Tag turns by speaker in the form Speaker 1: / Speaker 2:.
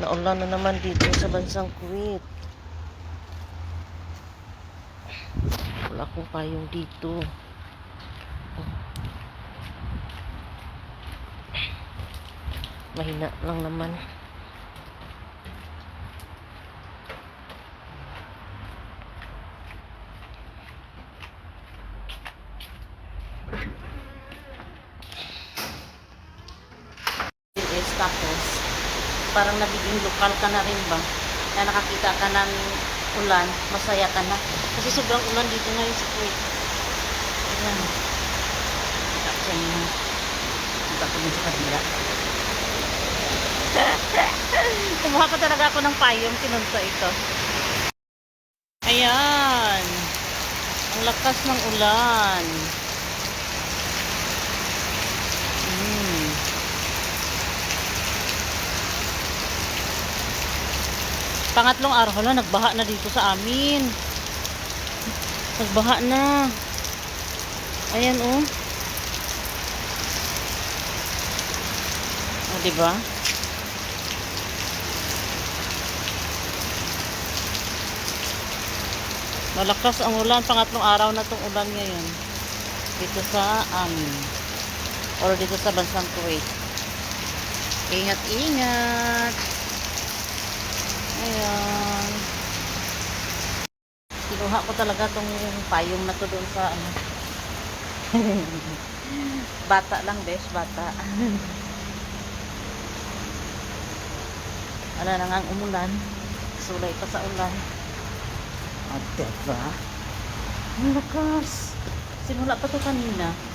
Speaker 1: Naulan na naman dito sa bansang Kuwait. Wala akong payong dito. Mahina lang naman. tapos parang nagiging lokal ka na rin ba? Na nakakita ka ng ulan masaya ka na. Kasi sobrang ulan dito ngayon sa Kuwait. Ayan. Kita ko sa inyo kita ko din sa kabila kumuha pa talaga ako ng payong kinunta ito. Ayan. Ang lakas ng ulan Pangatlong araw, hala, nagbaha na dito sa amin. Nagbaha na. Ayan, oh. O, diba? Malakas ang ulan. Pangatlong araw na tong ulan ngayon. Dito sa amin. Or dito sa bansang Kuwait. Ingat-ingat. Ayan. Kinuha ko talaga tong payong na to doon sa ano. bata lang, bes, bata. Wala na nga ang umulan. Sulay pa sa ulan. O, diba? Ang lakas. Simula pa to kanina.